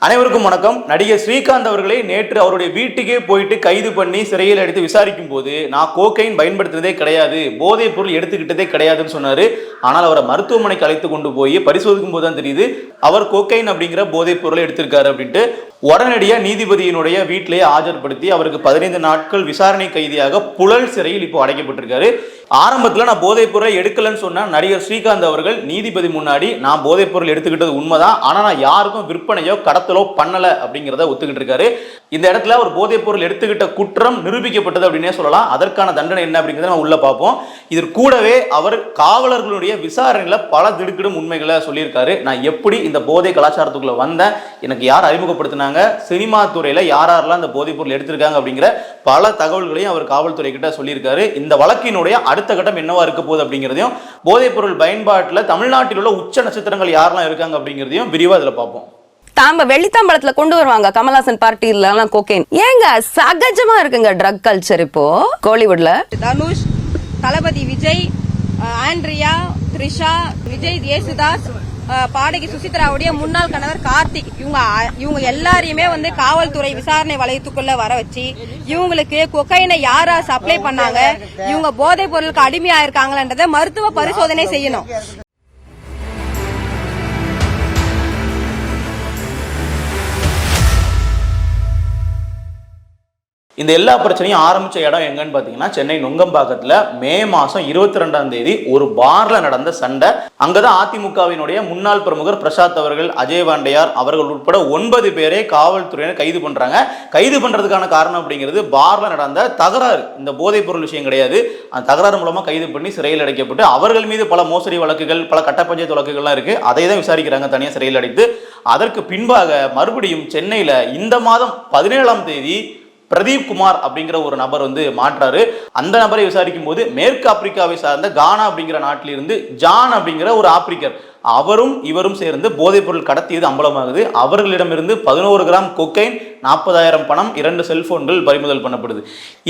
அனைவருக்கும் வணக்கம். நடிகர் ஸ்ரீகாந்த் அவர்களை நேற்று அவருடைய வீட்டுக்கே போயிட்டு கைது பண்ணி சிறையில் எடுத்து விசாரிக்கும் போது நான் கோக்கைன் பயன்படுத்தினதே கிடையாது போதைப் பொருள் எடுத்துக்கிட்டதே கிடையாதுன்னு சொன்னாரு. ஆனால் அவரை மருத்துவமனைக்கு அழைத்து கொண்டு போய் பரிசோதிக்கும் போது தான் தெரியுது அவர் கோக்கைன் அப்படிங்கிற போதைப் பொருளை எடுத்திருக்காரு அப்படின்ட்டு உடனடியாக நீதிபதியினுடைய வீட்டிலேயே ஆஜர்படுத்தி அவருக்கு பதினைந்து நாட்கள் விசாரணை கைதியாக புழல் சிறையில் இப்போ அடைக்கப்பட்டிருக்காரு. ஆரம்பத்தில் நான் போதைப் பொருளை எடுக்கலன்னு சொன்னால் நடிகர் ஸ்ரீகாந்த் அவர்கள் நீதிபதி முன்னாடி நான் போதைப் பொருள் எடுத்துக்கிட்டது உண்மைதான் ஆனால் நான் யாருக்கும் விற்பனையோ கடத்தலோ பண்ணல அப்படிங்கிறத ஒத்துக்கிட்டு இருக்காரு. இந்த இடத்துல அவர் போதைப் பொருள் எடுத்துக்கிட்ட குற்றம் நிரூபிக்கப்பட்டது அப்படின்னே சொல்லலாம். அதற்கான தண்டனை என்ன அப்படிங்கிறத நம்ம உள்ள பார்ப்போம். இது கூடவே அவர் காவலர்களுடைய விசாரணையில் பல திடுக்கிடும் உண்மைகளை சொல்லியிருக்காரு. நான் எப்படி இந்த போதை கலாச்சாரத்துக்குள்ள வந்தேன்? எனக்கு யார் அறிமுகப்படுத்தினாங்க? சினிமா துறையில யார் யாரெல்லாம் இந்த போதைப் பொருள் எடுத்திருக்காங்க அப்படிங்கிற பல தகவல்களையும் அவர் காவல்துறை கிட்ட சொல்லியிருக்காரு. இந்த வழக்கினுடைய அடுத்த கட்டம் என்னவா இருக்க போகுது அப்படிங்கிறதையும் போதைப் பொருள் பயன்பாட்டில் தமிழ்நாட்டில் உள்ள உச்ச நட்சத்திரங்கள் யாரெல்லாம் இருக்காங்க அப்படிங்கிறதையும் விரிவாக இதில் பார்ப்போம். தாம்ப வெள்ளித்தாம்பளத்துல கொண்டு வருவாங்க. கமல்ஹாசன் பார்ட்டில கோகைன் ஏங்க சகஜமா இருக்குங்க ட்ரக் கல்ச்சர் இப்போ? கோலிவுட்ல. தனுஷ் தளபதி விஜய் ஆண்ட்ரியா த்ரிஷா விஜய் யேசுதாஸ் பாடகி சுசித்ராவுடைய முன்னாள் கணவர் கார்த்திக். இவங்க இவங்க எல்லாரையுமே வந்து காவல்துறை விசாரணை வளையத்துக்குள்ள வர வச்சு இவங்களுக்கு கொக்கைனை யாரா சப்ளை பண்ணாங்க? இவங்க போதைப் பொருளுக்கு அடிமையா இருக்காங்களன்றதை மருத்துவ பரிசோதனை செய்யணும். இந்த எல்லா பிரச்சனையும் ஆரம்பிச்ச இடம் எங்கன்னு பாத்தீங்கன்னா சென்னை நுங்கம்பாக்கத்துல மே மாசம் இருபத்தி ரெண்டாம் தேதி ஒரு பார்ல நடந்த சண்டை. அங்கதான் அதிமுகவினுடைய முன்னாள் பிரமுகர் பிரசாத் அவர்கள் அஜய் வாண்டையார் அவர்கள் உட்பட ஒன்பது பேரை காவல்துறையினர் கைது பண்றாங்க. கைது பண்றதுக்கான காரணம் அப்படிங்கிறது பார்ல நடந்த தகராறு. இந்த போதைப் பொருள் விஷயம் கிடையாது. அந்த தகராறு மூலமா கைது பண்ணி சிறையில் அடைக்கப்பட்டு அவர்கள் மீது பல மோசடி வழக்குகள் பல கட்ட பஞ்சாயத்து வழக்குகள்லாம் இருக்கு. அதை தான் விசாரிக்கிறாங்க தனியாக சிறையில் அடைத்து. அதற்கு பின்பாக மறுபடியும் சென்னையில இந்த மாதம் பதினேழாம் தேதி பிரதீப் குமார் அப்படிங்கிற ஒரு நபர் வந்து மாற்றாரு. அந்த நபரை விசாரிக்கும் போது மேற்கு ஆப்பிரிக்காவை சார்ந்த கானா அப்படிங்கிற நாட்டிலிருந்து ஜான் அப்படிங்கிற ஒரு ஆப்பிரிக்கர். அவரும் இவரும் சேர்ந்து போதைப் பொருள் கடத்தியது அம்பலமாகுது. அவர்களிடமிருந்து பதினோரு கிராம் கொக்கைன் நாற்பதாயிரம் பணம் இரண்டு செல்போன்கள் பறிமுதல் பண்ணப்படுது.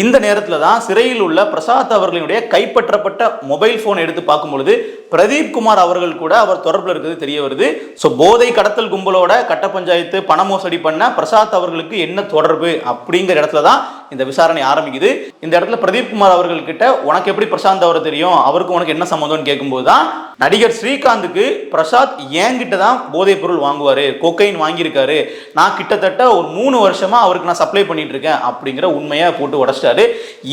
இந்த நேரத்தில் தான் சிறையில் உள்ள பிரசாத் அவர்களினுடைய கைப்பற்றப்பட்ட மொபைல் போன் எடுத்து பார்க்கும் பொழுது பிரதீப் குமார் அவர்கள் கூட அவர் தொடர்பில் இருக்கிறது தெரிய வருது. ஸோ போதை கடத்தல் கும்பலோட கட்ட பஞ்சாயத்து பண மோசடி பண்ண பிரசாத் அவர்களுக்கு என்ன தொடர்பு அப்படிங்கிற இடத்துல தான் இந்த விசாரணை ஆரம்பிக்குது. இந்த இடத்துல பிரதீப் குமார் அவர்கள் கிட்ட உனக்கு எப்படி பிரசாந்த் அவரை தெரியும்? அவருக்கு உனக்கு என்ன சம்மந்தம்னு கேட்கும்போது தான் நடிகர் ஸ்ரீகாந்துக்கு பிரசாத் என்கிட்ட தான் போதைப் பொருள் வாங்குவாரு கொக்கைன் வாங்கியிருக்காரு. நான் கிட்டத்தட்ட ஒரு மூணு வருஷமா அவருக்கு நான் சப்ளை பண்ணிட்டு இருக்கேன் அப்படிங்கிற உண்மையை போட்டு உடச்சிட்டாரு.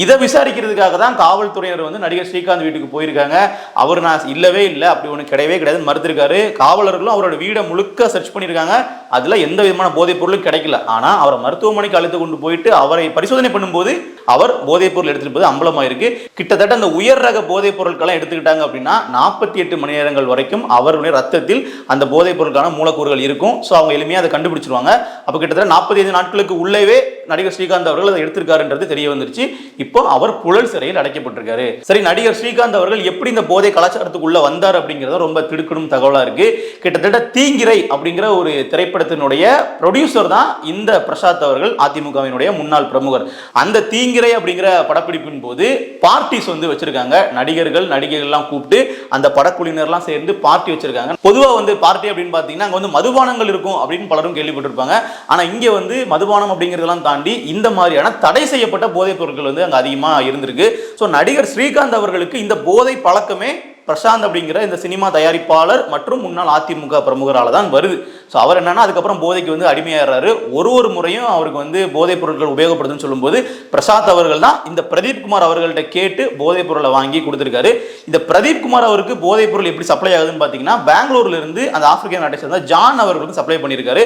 இதை விசாரிக்கிறதுக்காக தான் காவல்துறையினர் வந்து நடிகர் ஸ்ரீகாந்த் வீட்டுக்கு போயிருக்காங்க. அவர் நான் இல்லவே இல்லை அப்படி ஒன்று கிடையவே கிடையாதுன்னு மறுத்திருக்காரு. காவலர்களும் அவரோட வீடை முழுக்க சர்ச் பண்ணியிருக்காங்க. அதில் எந்த விதமான போதைப் பொருளும் கிடைக்கல. ஆனா அவரை மருத்துவமனைக்கு அழைத்து கொண்டு போயிட்டு அவரை பரிசோதனை பண்ணும்போது அவர் போதைப் பொருள் எடுத்திருப்பது அம்பலமாயிருக்கு. கிட்டத்தட்ட அந்த உயர் ரக போதைப் பொருட்கள்லாம் எடுத்துக்கிட்டாங்க அப்படின்னா நாற்பத்தி எட்டு மணி நேரங்கள் வரைக்கும் அவருடைய ரத்தத்தில் அந்த போதைப் பொருட்கான மூலக்கூறுகள் இருக்கும். ஸோ அவங்க எளிமையாக அதை கண்டுபிடிச்சிருவாங்க. அப்போ கிட்டத்தட்ட நாற்பத்தி ஐந்து நாட்களுக்கு உள்ளவே நடிகர் ஸ்ரீகாந்த் அவர்கள் அதை எடுத்திருக்காருன்றது தெரிய வந்துருச்சு. இப்போ அவர் புழல் சிறையில் அடைக்கப்பட்டிருக்காரு. சரி நடிகர் ஸ்ரீகாந்த் அவர்கள் எப்படி இந்த போதை கலாச்சாரத்துக்குள்ள வந்தார் அப்படிங்கிறத ரொம்ப திடுக்கணும் தகவலாக இருக்கு. கிட்டத்தட்ட தீங்கிரை அப்படிங்கிற ஒரு திரைப்படத்தினுடைய ப்ரொடியூசர் தான் இந்த பிரசாத் அவர்கள் அதிமுகவினுடைய முன்னாள் பிரமுகர். அந்த தீங்கிரை அப்படிங்கிற படப்பிடிப்பின் போது பார்ட்டிஸ் வந்து வச்சிருக்காங்க. நடிகர்கள் நடிகைகள்லாம் கூப்பிட்டு அந்த படக்குழுவினர்லாம் சேர்ந்து பார்ட்டி வச்சிருக்காங்க. பொதுவாக வந்து பார்ட்டி அப்படின்னு பார்த்தீங்கன்னா அங்கே வந்து மதுபானங்கள் இருக்கும் அப்படின்னு பலரும் கேள்விப்பட்டிருப்பாங்க. ஆனால் இங்கே வந்து மதுபானம் அப்படிங்கிறதெல்லாம் தாண்டி இந்த மாதிரியான தடை செய்யப்பட்ட போதைப் பொருட்கள் வந்து அங்கே அதிகமாக இருந்திருக்கு. ஸோ நடிகர் ஸ்ரீகாந்த் அவர்களுக்கு இந்த போதை பழக்கமே பிரசாந்த் அப்படிங்கிற இந்த சினிமா தயாரிப்பாளர் மற்றும் முன்னாள் அதிமுக பிரமுகரால் தான் வருது. ஸோ அவர் என்னன்னா அதுக்கப்புறம் போதைக்கு வந்து அடிமையாகிறாரு ஒரு ஒரு முறையும் அவருக்கு வந்து போதைப் பொருட்கள் உபயோகப்படுதுன்னு சொல்லும்போது பிரசாத் அவர்கள் தான் இந்த பிரதீப் குமார் அவர்கள்ட்ட கேட்டு போதைப் பொருளை வாங்கி கொடுத்துருக்காரு. இந்த பிரதீப் குமார் அவருக்கு போதைப் பொருள் எப்படி சப்ளை ஆகுதுன்னு பார்த்தீங்கன்னா பெங்களூர்ல இருந்து அந்த ஆப்பிரிக்கன் நாட்டை சேர்ந்த ஜான் அவர்களுக்கு சப்ளை பண்ணியிருக்காரு.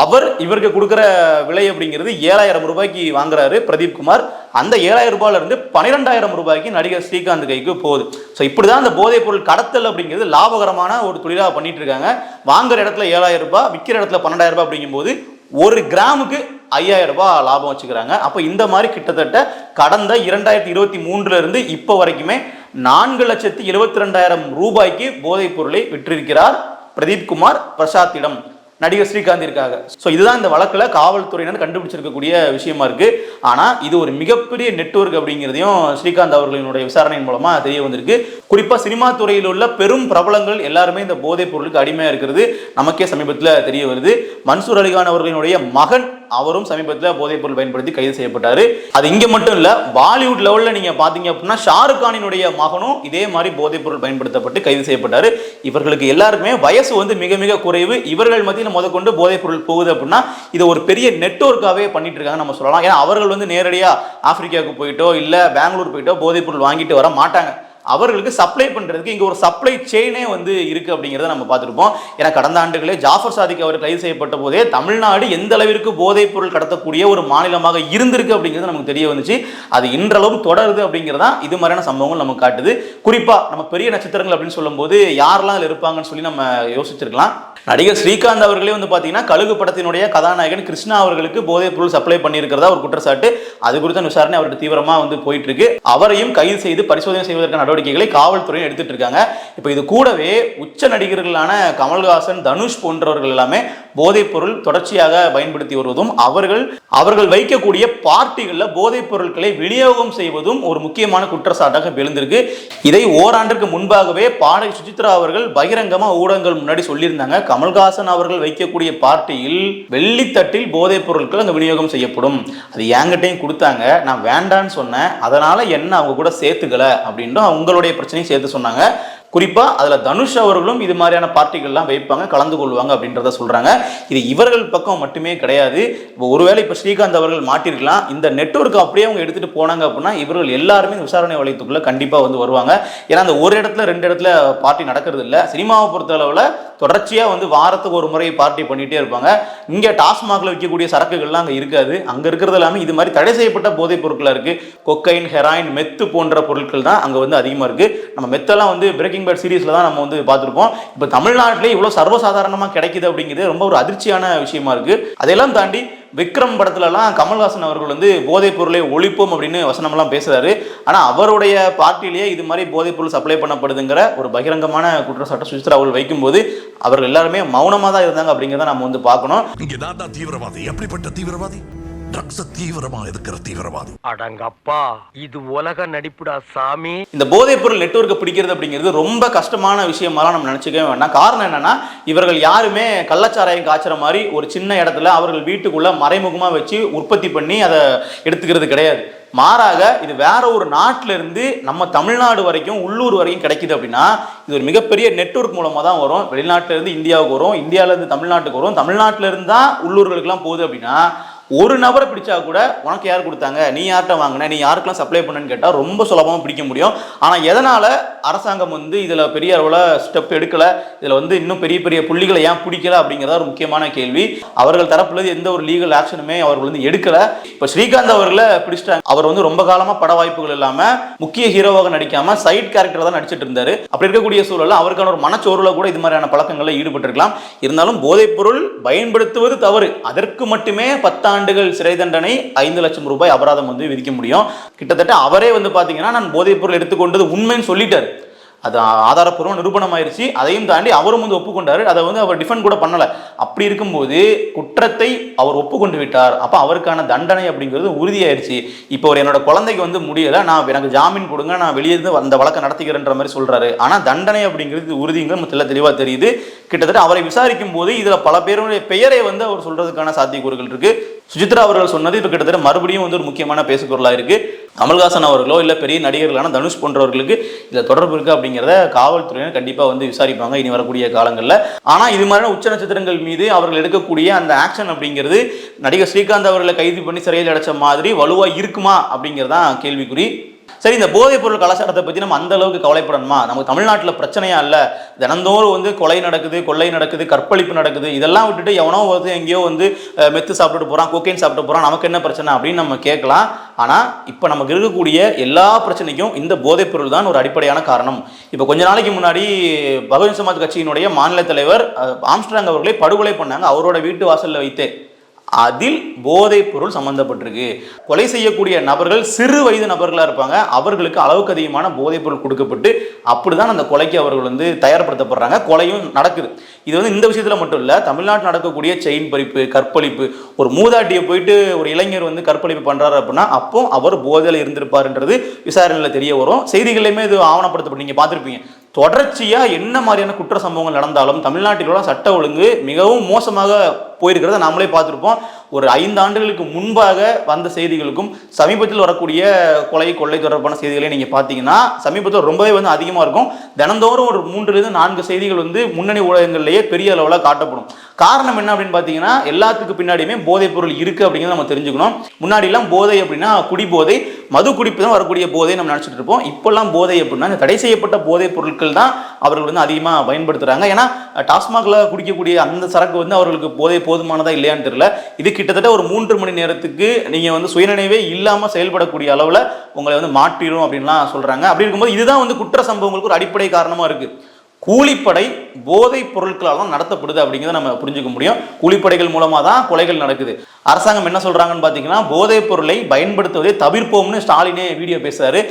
அவர் இவருக்கு கொடுக்குற விலை அப்படிங்கிறது ஏழாயிரம் ரூபாய்க்கு வாங்குறாரு பிரதீப் குமார். அந்த ஏழாயிரம் ரூபாயில இருந்து பன்னிரெண்டாயிரம் ரூபாய்க்கு நடிகர் ஸ்ரீகாந்த் கைக்கு போகுது. ஸோ இப்படிதான் அந்த போதைப் பொருள் கடத்தல் அப்படிங்கிறது லாபகரமான ஒரு தொழிலாக பண்ணிட்டு இருக்காங்க. வாங்குற இடத்துல ஏழாயிரம் ரூபாய் விற்கிற இடத்துல பன்னெண்டாயிரம் ரூபாய் அப்படிங்கும்போது ஒரு கிராமுக்கு ஐயாயிரம் ரூபாய் லாபம் வச்சுக்கிறாங்க. அப்போ இந்த மாதிரி கிட்டத்தட்ட கடந்த இரண்டாயிரத்தி இருபத்தி மூன்றுல இருந்து இப்போ வரைக்குமே நான்கு லட்சத்தி எழுபத்தி ரெண்டாயிரம் ரூபாய்க்கு போதைப் பொருளை விற்றிருக்கிறார் பிரதீப் குமார் பிரசாத்திடம். நடிகர் ஸ்ரீகாந்த் இருக்காங்க. ஸோ இதுதான் இந்த வழக்கில் காவல்துறையினர் கண்டுபிடிச்சிருக்கக்கூடிய விஷயமா இருக்கு. ஆனால் இது ஒரு மிகப்பெரிய நெட்வொர்க் அப்படிங்கிறதையும் ஸ்ரீகாந்த் அவர்களினுடைய விசாரணையின் மூலமாக தெரிய வந்திருக்கு. குறிப்பாக சினிமா துறையில் உள்ள பெரும் பிரபலங்கள் எல்லாருமே இந்த போதைப் பொருளுக்கு அடிமையாக இருக்கிறது நமக்கே சமீபத்தில் தெரிய வருது. மன்சூர் அலிகான் அவர்களினுடைய மகன் அவரும் சமீபத்தில் போதைப் பொருள் பயன்படுத்தி கைது செய்யப்பட்டார். அது இங்கே மட்டும் இல்லை பாலிவுட் லெவலில் நீங்கள் பார்த்தீங்க அப்படின்னா ஷாருக் கானினுடைய மகனும் இதே மாதிரி போதைப் பொருள் பயன்படுத்தப்பட்டு கைது செய்யப்பட்டார். இவர்களுக்கு எல்லாருக்குமே வயசு வந்து மிக மிக குறைவு. இவர்கள் மத்தியில் முதற்கொண்டு போதைப் பொருள் போகுது அப்படின்னா இது ஒரு பெரிய நெட்வொர்க்காகவே பண்ணிட்டு இருக்காங்க நம்ம சொல்லலாம். ஏன்னா அவர்கள் வந்து நேரடியாக ஆப்பிரிக்காவுக்கு போயிட்டோ இல்லை பெங்களூர் போயிட்டோ போதைப் பொருள் வாங்கிட்டு வர மாட்டாங்க. அவர்களுக்கு சப்ளை பண்றதுக்கு இங்கே ஒரு சப்ளை செயினே வந்து இருக்கு அப்படிங்கிறத நம்ம பார்த்துருப்போம். ஏன்னா கடந்த ஆண்டுகளே ஜாஃபர் சாதிக் அவர் கைது செய்யப்பட்ட போதே தமிழ்நாடு எந்த அளவிற்கு போதைப் பொருள் கடத்தக்கூடிய ஒரு மாநிலமாக இருந்திருக்கு அப்படிங்கிறது நமக்கு தெரிய வந்துச்சு. அது இன்றளவும் தொடருது அப்படிங்கிறதா இது மாதிரியான சம்பவங்கள் நமக்கு காட்டுது. குறிப்பாக நம்ம பெரிய நட்சத்திரங்கள் அப்படின்னு சொல்லும்போது யாரெல்லாம் அதில் இருப்பாங்கன்னு சொல்லி நம்ம யோசிச்சிருக்கலாம். நடிகர் ஸ்ரீகாந்த் அவர்களே வந்து பார்த்தீங்கன்னா கழுகு படத்தினுடைய கதாநாயகன் கிருஷ்ணா அவர்களுக்கு போதைப் பொருள் சப்ளை பண்ணியிருக்கிறதா ஒரு குற்றச்சாட்டு. அது குறித்த விசாரணை அவர்கிட்ட தீவிரமாக வந்து போயிட்டு இருக்கு. அவரையும் கைது செய்து பரிசோதனை செய்வதற்கான நடவடிக்கைகளை காவல்துறை எடுத்துட்டு இருக்காங்க. இப்போ இது கூடவே உச்ச நடிகர்களான கமல்ஹாசன் தனுஷ் போன்றவர்கள் எல்லாமே போதைப் பொருள் தொடர்ச்சியாக பயன்படுத்தி வருவதும் அவர்கள் அவர்கள் வைக்கக்கூடிய பார்ட்டிகளில் போதைப் பொருட்களை விநியோகம் செய்வதும் ஒரு முக்கியமான குற்றச்சாட்டாக இப்ப எழுந்திருக்கு இதை ஓராண்டிற்கு முன்பாகவே பாடகி சுசித்ரா அவர்கள் பகிரங்கமாக ஊடகங்கள் முன்னாடி சொல்லியிருந்தாங்க. கமல்ஹாசன் அவர்கள் வைக்கக்கூடிய பார்ட்டியில் வெள்ளித்தட்டில் போதைப் பொருட்கள் அங்கே விநியோகம் செய்யப்படும். அது என்கிட்டையும் கொடுத்தாங்க. நான் வேண்டான்னு சொன்னேன். அதனால என்ன அவங்க கூட சேர்த்துக்கல அப்படின்ட்டு அவங்களுடைய பிரச்சனையும் சேர்த்து சொன்னாங்க. குறிப்பாக அதில் தனுஷ் அவர்களும் இது மாதிரியான பார்ட்டிகள்லாம் வைப்பாங்க கலந்து கொள்வாங்க அப்படின்றத சொல்கிறாங்க இது இவர்கள் பக்கம் மட்டுமே கிடையாது. இப்போ ஒருவேளை இப்போ ஸ்ரீகாந்த் அவர்கள் மாட்டிருக்கலாம். இந்த நெட்வொர்க் அப்படியே அவங்க எடுத்துகிட்டு போனாங்க அப்படின்னா இவர்கள் எல்லாருமே இந்த விசாரணை வளையத்துக்குள்ளே கண்டிப்பாக வந்து வருவாங்க. ஏன்னா அந்த ஒரு இடத்துல ரெண்டு இடத்துல பார்ட்டி நடக்கிறது இல்லை சினிமாவை பொறுத்த தொடர்ச்சியாக வந்து வாரத்துக்கு ஒரு முறை பார்ட்டி பண்ணிகிட்டே இருப்பாங்க. இங்கே டாஸ்மாகில் விற்கக்கூடிய சரக்குகள்லாம் அங்கே இருக்காது. அங்கே இருக்கிறது எல்லாமே இது மாதிரி தடை செய்யப்பட்ட போதைப் பொருட்களாக இருக்குது கொக்கைன் ஹெராயின் மெத்து போன்ற பொருட்கள் தான் அங்கே வந்து அதிகமாக இருக்குது நம்ம மெத்தெல்லாம் வந்து பிரேக்கிங் பேட் சீரீஸில் தான் நம்ம வந்து பார்த்துருப்போம் இப்போ தமிழ்நாட்டிலே இவ்வளவு சர்வசாதாரணமாக கிடைக்குது அப்படிங்கிறது ரொம்ப ஒரு அதிர்ச்சியான விஷயமா இருக்கு. அதையெல்லாம் தாண்டி விக்ரம் படத்துலலாம் கமல்ஹாசன் அவர்கள் வந்து போதைப் பொருளை ஒழிப்போம் அப்படின்னு வசனமெல்லாம் பேசுறாரு. ஆனா அவருடைய பார்ட்டிலேயே இது மாதிரி போதைப் பொருள் சப்ளை பண்ணப்படுதுங்கிற ஒரு பகிரங்கமான குற்றச்சாட்டை சுசித்ரா அவர்கள் வைக்கும்போது அவர்கள் எல்லாருமே மௌனமா தான் இருந்தாங்க அப்படிங்கிறத நம்ம வந்து பார்க்கணும். இங்கே தான் தீவிரவாதி. எப்படிப்பட்ட தீவிரவாதி? ட்ரக்ஸ் தீவிரமா இருக்கிற தீவிரவாதி? அடங்கப்பா இது உலக நடிப்புடா சாமி. இந்த போதைப் பொருள் நெட்வொர்க்கை பிடிக்கிறது அப்படிங்கிறது ரொம்ப கஷ்டமான விஷயமாலாம் நம்ம நினச்சிக்கவே வேண்டாம். காரணம் என்னன்னா இவர்கள் யாருமே கள்ளச்சாராயம் காய்ச்சற மாதிரி ஒரு சின்ன இடத்துல அவர்கள் வீட்டுக்குள்ள மறைமுகமா வச்சு உற்பத்தி பண்ணி அதை எடுத்துக்கிறது கிடையாது. மாறாக இது வேற ஒரு நாட்டில இருந்து நம்ம தமிழ்நாடு வரைக்கும் உள்ளூர் வரைக்கும் கிடைக்குது அப்படின்னா இது ஒரு மிகப்பெரிய நெட்வொர்க் மூலமா தான் வரும். வெளிநாட்டுல இருந்து இந்தியாவுக்கு வரும் இந்தியால இருந்து தமிழ்நாட்டுக்கு வரும். தமிழ்நாட்டுல இருந்து தான் உள்ளூர்களுக்கெல்லாம் போகுது அப்படின்னா ஒரு நபரை பிடிச்சா கூட உனக்கு யார் கொடுத்தாங்க? நீ யார்கிட்ட வாங்கின? நீ யாருக்கெல்லாம் சப்ளை பண்ணன்னு கேட்டால் ரொம்ப சுலபமாக பிடிக்க முடியும். ஆனால் எதனால் அரசாங்கம் வந்து இதில் பெரிய அளவில் ஸ்டெப் எடுக்கலை? இதில் வந்து இன்னும் பெரிய பெரிய புள்ளிகளை ஏன் பிடிக்கல அப்படிங்கிறத ஒரு முக்கியமான கேள்வி. அவர்கள் தரப்புலேருந்து எந்த ஒரு லீகல் ஆக்ஷனுமே அவர்கள் வந்து எடுக்கல. இப்போ ஸ்ரீகாந்த் அவர்களை பிடிச்சிட்டாங்க. அவர் வந்து ரொம்ப காலமாக பட வாய்ப்புகள் இல்லாமல் முக்கிய ஹீரோவாக நடிக்காம சைட் கேரக்டர் தான் நடிச்சிட்டு இருந்தார். அப்படி இருக்கக்கூடிய சூழலில் அவருக்கான ஒரு மனச்சோர்வுல கூட இது மாதிரியான பழக்கங்களில் ஈடுபட்டிருக்கலாம். இருந்தாலும் போதைப்பொருள் பயன்படுத்துவது தவறு. அதற்கு மட்டுமே பத்தாம் ஆண்டுகள் சிறை தண்டனை ஐந்து லட்சம் ரூபாய் அபராதம் வந்து விதிக்க முடியும். கிட்டத்தட்ட அவரே வந்து பாத்தீங்கன்னா நான் போதைப் பொருள் எடுத்துக்கொண்டது உண்மைன்னு சொல்லிட்டாரு. அது ஆதாரப்பூர்வம் நிரூபணம் ஆயிருச்சு அதையும் தாண்டி அவரும் வந்து ஒப்புக்கொண்டாரு. அதை வந்து அவர் டிஃபெண்ட் கூட பண்ணல. அப்படி இருக்கும்போது குற்றத்தை அவர் ஒப்புக்கொண்டு விட்டார். அப்போ அவருக்கான தண்டனை அப்படிங்கிறது உறுதியாயிருச்சு. இப்போ ஒரு என்னோட குழந்தைக்கு வந்து முடியல. நான் எனக்கு ஜாமீன் கொடுங்க. நான் வெளியே இருந்து அந்த வழக்கை நடத்திக்கிறேன்ற மாதிரி சொல்றாரு. ஆனால் தண்டனை அப்படிங்கிறது உறுதிங்க நம்ம தெள்ள தெளிவாக தெரியுது. கிட்டத்தட்ட அவரை விசாரிக்கும் போது இதில் பல பேருடைய பெயரை வந்து அவர் சொல்றதுக்கான சாத்தியக்கூறுகள் இருக்கு. சுஜித்ரா அவர்கள் சொன்னது இப்போ கிட்டத்தட்ட மறுபடியும் வந்து ஒரு முக்கியமான பேசுபொருளாக இருக்கு. கமல்ஹாசன் அவர்களோ இல்லை பெரிய நடிகர்களான தனுஷ் போன்றவர்களுக்கு இதில் தொடர்பு இருக்குது அப்படிங்கிறத காவல்துறையினர் கண்டிப்பாக வந்து விசாரிப்பாங்க. இனி வரக்கூடிய காலங்களில். ஆனால் இது மாதிரியான உச்ச நட்சத்திரங்கள் மீது அவர்கள் எடுக்கக்கூடிய அந்த ஆக்ஷன் அப்படிங்கிறது நடிகர் ஸ்ரீகாந்த் அவர்களை கைது பண்ணி சிறையில் அடைச்ச மாதிரி வலுவாக இருக்குமா அப்படிங்கிறதான் கேள்விக்குறி. சரி இந்த போதைப் பொருள் கலாச்சாரத்தை பற்றி நம்ம அந்த அளவுக்கு கவலைப்படணுமா? நமக்கு தமிழ்நாட்டில் பிரச்சனையா இல்லை? தினந்தோறும் வந்து கொலை நடக்குது கொள்ளை நடக்குது கற்பழிப்பு நடக்குது இதெல்லாம் விட்டுட்டு எவனோ வந்து எங்கேயோ வந்து மெத்து சாப்பிட்டுட்டு போகிறான் கோக்கைன் சாப்பிட்டு போகிறான் நமக்கு என்ன பிரச்சனை அப்படின்னு நம்ம கேட்கலாம். ஆனால் இப்போ நமக்கு இருக்கக்கூடிய எல்லா பிரச்சனைக்கும் இந்த போதைப் பொருள் தான் ஒரு அடிப்படையான காரணம். இப்போ கொஞ்ச நாளைக்கு முன்னாடி பகுஜன் சமாஜ் கட்சியினுடைய மாநில தலைவர் அஹ், ஆம்ஸ்ட்ராங் அவர்களை படுகொலை பண்ணாங்க. அவரோட வீட்டு வாசலில் வைத்து. அதில் போதைப் பொருள் சம்பந்தப்பட்டிருக்கு. கொலை செய்யக்கூடிய நபர்கள் சிறு வயது நபர்களாக இருப்பாங்க. அவர்களுக்கு அளவுக்கு அதிகமான போதைப் பொருள் கொடுக்கப்பட்டு அப்படிதான் அந்த கொலைக்கு அவர்கள் வந்து தயார்படுத்தப்படுறாங்க. கொலையும் நடக்குது. இது வந்து இந்த விஷயத்தில் மட்டும் இல்லை தமிழ்நாட்டில் நடக்கக்கூடிய செயின் பறிப்பு கற்பழிப்பு ஒரு மூதாட்டியை போயிட்டு ஒரு இளைஞர் வந்து கற்பழிப்பு பண்ணுறாரு அப்படின்னா அப்போ அவர் போதையில் இருந்திருப்பாருன்றது விசாரணையில் தெரிய வரும். செய்திகளையுமே இது ஆவணப்படுத்தப்பட்டு நீங்கள் பார்த்துருப்பீங்க. தொடர்ச்சியாக என்ன மாதிரியான குற்ற சம்பவங்கள் நடந்தாலும் தமிழ்நாட்டில் உள்ள சட்ட ஒழுங்கு மிகவும் மோசமாக போயிருக்கிறத நாமளே பார்த்துருப்போம். ஒரு ஐந்து ஆண்டுகளுக்கு முன்பாக வந்த செய்திகளுக்கும் சமீபத்தில் வரக்கூடிய கொலை கொள்ளை தொடர்பான செய்திகளை நீங்கள் பார்த்தீங்கன்னா சமீபத்தில் ரொம்பவே வந்து அதிகமாக இருக்கும். தினந்தோறும் ஒரு மூன்றிலிருந்து நான்கு செய்திகள் வந்து முன்னணி ஊடகங்கள்லேயே பெரிய அளவில் காட்டப்படும். காரணம் என்ன அப்படின்னு பார்த்தீங்கன்னா எல்லாத்துக்கு பின்னாடியுமே போதைப் பொருள் இருக்குது அப்படிங்கிறத நம்ம தெரிஞ்சுக்கணும். முன்னாடிலாம் போதை அப்படின்னா குடிபோதை மது குடிப்பு தான் வரக்கூடிய போதை நம்ம நினச்சிட்டு இருப்போம். இப்போல்லாம் போதை அப்படின்னா இந்த தடை செய்யப்பட்ட போதைப் பொருட்கள் தான் அவர்கள் வந்து அதிகமாக பயன்படுத்துகிறாங்க ஏன்னா டாஸ்மாகில் குடிக்கக்கூடிய அந்த சரக்கு வந்து அவர்களுக்கு போதை போதுமானதா இல்லையான்னு தெரியல. இது கிட்டத்தட்ட ஒரு மூன்று மணி நேரத்துக்கு நீங்க வந்து சுயநினைவே இல்லாம செயல்படக்கூடிய அளவுல உங்களை வந்து மாற்றிடும் அப்படின்லாம் சொல்றாங்க. அப்படி இருக்கும்போது இதுதான் வந்து குற்ற சம்பவங்களுக்கு ஒரு அடிப்படை காரணமா இருக்கு. கூலிப்படை போதைப் பொருட்களால் தான் நடத்தப்படுது அப்படிங்கிறத நம்ம புரிஞ்சுக்க முடியும். கூலிப்படைகள் மூலமாக தான் கொலைகள் நடக்குது. அரசாங்கம் என்ன சொல்றாங்கன்னு பார்த்தீங்கன்னா போதைப் பொருளை பயன்படுத்துவதை தவிர்ப்போம்னு ஸ்டாலினே வீடியோ பேசுறாரு.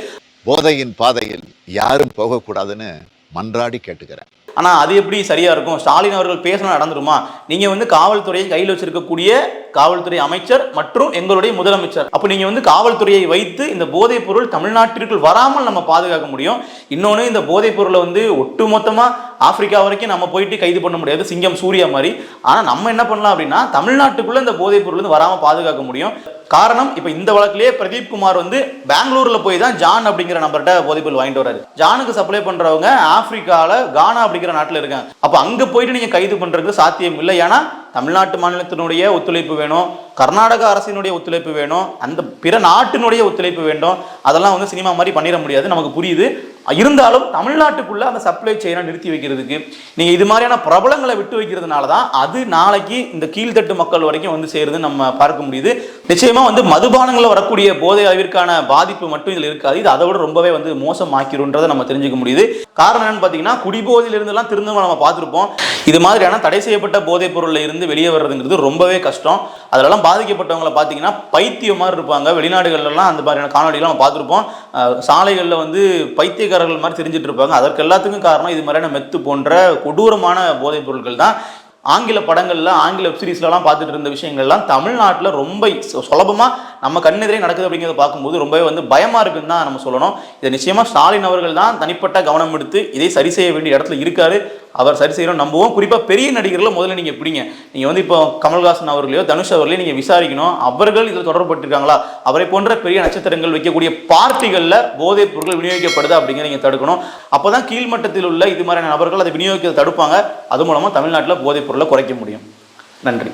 போதையின் பாதையில் யாரும் போகக்கூடாதுன்னு மன்றாடி கேட்டுக்கிறேன். ஆனால் அது எப்படி சரியா இருக்கும்? ஸ்டாலின் அவர்கள் பேசினா நடந்துருமா? நீங்க வந்து காவல்துறையை கையில் வச்சிருக்கக்கூடிய காவல்துறை அமைச்சர் மற்றும் எங்களுடைய முதலமைச்சர். அப்போ நீங்க வந்து காவல்துறையை வைத்து இந்த போதைப் பொருள் தமிழ்நாட்டிற்குள் வராமல் நம்ம பாதுகாக்க முடியும். இன்னொன்று இந்த போதைப் பொருளை வந்து ஒட்டுமொத்தமாக ஆப்பிரிக்கா வரைக்கும் நம்ம போயிட்டு கைது பண்ண முடியாது. சிங்கம் சூர்யா மாதிரி. ஆனால் நம்ம என்ன பண்ணலாம் அப்படின்னா தமிழ்நாட்டுக்குள்ள இந்த போதைப் பொருள் வந்து வராமல் பாதுகாக்க முடியும். காரணம் இப்போ இந்த வழக்கிலேயே பிரதீப் குமார் வந்து பெங்களூர்ல போய் தான் ஜான் அப்படிங்கிற நம்பர்கிட்ட போதைப் பொருள் வாங்கிட்டு வராரு ஜானுக்கு சப்ளை பண்றவங்க ஆப்பிரிக்காவில் கானா அப்படிங்கிற நாட்டில் இருக்காங்க. அப்போ அங்கே போயிட்டு நீங்கள் கைது பண்ணுறதுக்கு சாத்தியம் இல்லை. ஏன்னா தமிழ்நாட்டு மாநிலத்தினுடைய ஒத்துழைப்பு வேணும் கர்நாடக அரசினுடைய ஒத்துழைப்பு வேணும் அந்த பிற நாட்டினுடைய ஒத்துழைப்பு வேண்டும். அதெல்லாம் வந்து சினிமா மாதிரி பண்ணிட முடியாது நமக்கு புரியுது. இருந்தாலும் தமிழ்நாட்டுக்குள்ள அந்த சப்ளை செயினை நிறுத்தி வைக்கிறதுக்கு நீங்க இது மாதிரியான பிரபலங்களை விட்டு வைக்கிறதுனால தான் அது நாளைக்கு இந்த கீழ்த்தட்டு மக்கள் வரைக்கும் வந்து சேருதுன்னு நம்ம பார்க்க முடியுது. நிச்சயமா வந்து மதுபானங்களில் வரக்கூடிய போதை அளவிற்கான பாதிப்பு மட்டும் இதில் இருக்காது. இது அதை விட ரொம்பவே வந்து மோசமாக்கிருன்றதை நம்ம தெரிஞ்சுக்க முடியுது. காரணம் என்னன்னு பார்த்தீங்கன்னா குடிபோதையிலிருந்துலாம் திருந்தவங்க நம்ம பார்த்துருப்போம். இது மாதிரியான தடை செய்யப்பட்ட போதைப் பொருள்ல இருந்து வெளியே வர்றதுங்கிறது ரொம்பவே கஷ்டம். அதெல்லாம் பாதிக்கப்பட்டவங்களை பார்த்தீங்கன்னா பைத்தியம் மாதிரி இருப்பாங்க. வெளிநாடுகள்லாம் அந்த மாதிரியான காணொலிகள்லாம் நம்ம பார்த்துருப்போம் சாலைகளில் வந்து பைத்தியக்காரர்கள் மாதிரி தெரிஞ்சிட்டு இருப்பாங்க. அதற்கு எல்லாத்துக்கும் காரணம் இது மாதிரியான மெத்து போன்ற கொடூரமான போதைப் பொருட்கள் தான். ஆங்கில படங்கள்ல ஆங்கில வெப் சீரிஸ்லலாம் பார்த்துட்டு இருந்த விஷயங்கள்லாம் தமிழ்நாட்டில் ரொம்ப சு- நம்ம கண்ணெதிரே நடக்குது அப்படிங்கிறத பார்க்கும்போது ரொம்பவே வந்து பயமா இருக்குன்னு தான் நம்ம சொல்லணும். இதை நிச்சயமா ஸ்டாலின் அவர்கள் தான் தனிப்பட்ட கவனம் எடுத்து இதை சரி செய்ய வேண்டிய இடத்துல இருக்காரு. அவர் சரி செய்யணும் நம்புவோம். குறிப்பாக பெரிய நடிகர்களை முதல்ல நீங்கள் பிடிங்க. நீங்கள் வந்து இப்போ கமல்ஹாசன் அவர்களையோ தனுஷ் அவர்களையோ நீங்கள் விசாரிக்கணும். அவர்கள் இதில் தொடர்பட்டிருக்காங்களா? அவரை போன்ற பெரிய நட்சத்திரங்கள் வைக்கக்கூடிய பார்ட்டிகளில் போதைப் பொருட்கள் விநியோகிக்கப்படுது அப்படிங்கிற நீங்கள் தடுக்கணும். அப்பதான் கீழ்மட்டத்தில் உள்ள இது மாதிரியான நபர்கள் அதை விநியோகிக்க தடுப்பாங்க. அது மூலமாக தமிழ்நாட்டில் போதைப் பொருளை குறைக்க முடியும். நன்றி.